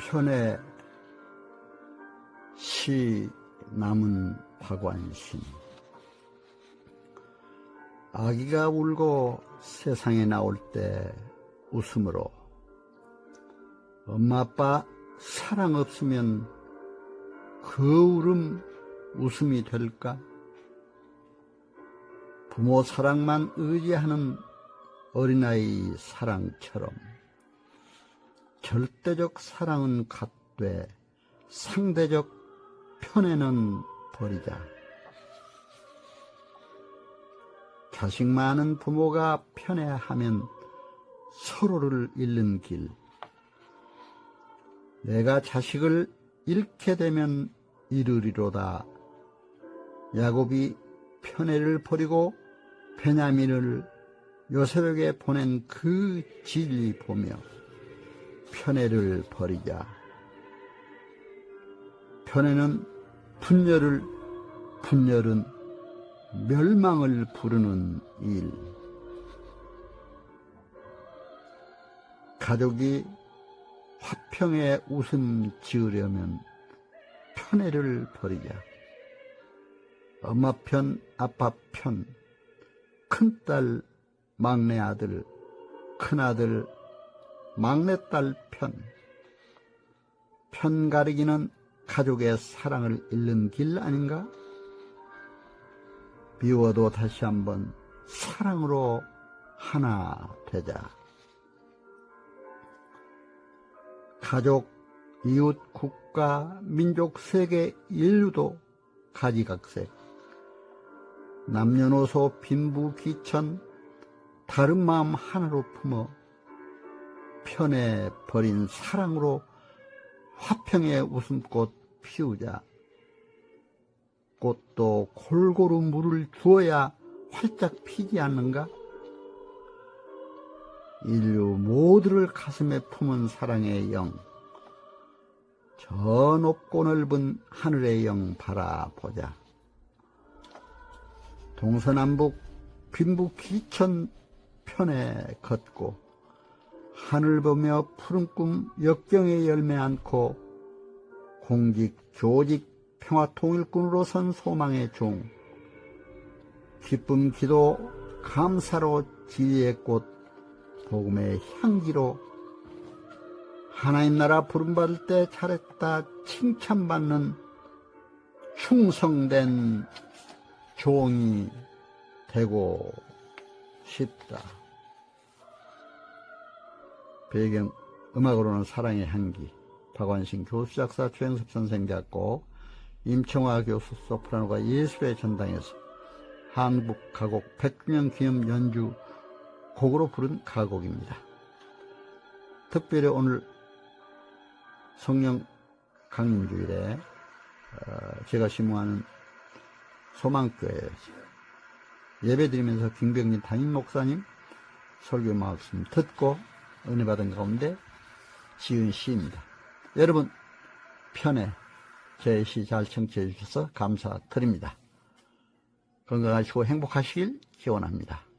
편에 시 남은 박완신 아기가 울고 세상에 나올 때 웃음으로 엄마 아빠 사랑 없으면 그 울음 웃음이 될까? 부모 사랑만 의지하는 어린아이 사랑처럼 절대적 사랑은 갖되 상대적 편에는 버리자. 자식 많은 부모가 편애하면 서로를 잃는 길. 내가 자식을 잃게 되면 이르리로다. 야곱이 편애를 버리고 베냐민을 요셉에게 보낸 그 진리 보며 편애를 버리자. 편애는 분열을, 분열은 멸망을 부르는 일. 가족이 화평에 웃음 지으려면 편애를 버리자. 엄마 편, 아빠 편, 큰딸, 막내 아들, 큰아들, 막내딸 편. 편 가리기는 가족의 사랑을 잃는 길 아닌가? 미워도 다시 한번 사랑으로 하나 되자. 가족, 이웃, 국가, 민족, 세계, 인류도 가지각색. 남녀노소, 빈부, 귀천, 다른 마음 하나로 품어 편에 버린 사랑으로 화평의 웃음꽃 피우자. 꽃도 골고루 물을 주어야 활짝 피지 않는가? 인류 모두를 가슴에 품은 사랑의 영, 저 높고 넓은 하늘의 영 바라보자. 동서남북 빈부 기천 편에 걷고 하늘 보며 푸른 꿈 역경의 열매 안고 공직 조직 평화 통일꾼으로 선 소망의 종 기쁨 기도 감사로 지혜의 꽃 복음의 향기로 하나님 나라 부름받을 때 잘했다 칭찬받는 충성된 종이 되고 싶다. 배경 음악으로는 사랑의 향기 박완신 교수 작사 최영섭 선생 작곡 임청화 교수 소프라노가 예술의 전당에서 한국 가곡 100주년 기념 연주 곡으로 부른 가곡입니다. 특별히 오늘 성령 강림주일에 어, 제가 심무하는 소망교회 예배드리면서 김병진 담임 목사님 설교 말씀 듣고 은혜 받은 가운데 지은 시입니다. 여러분 편에 제 시 잘 청취해 주셔서 감사드립니다. 건강하시고 행복하시길 기원합니다.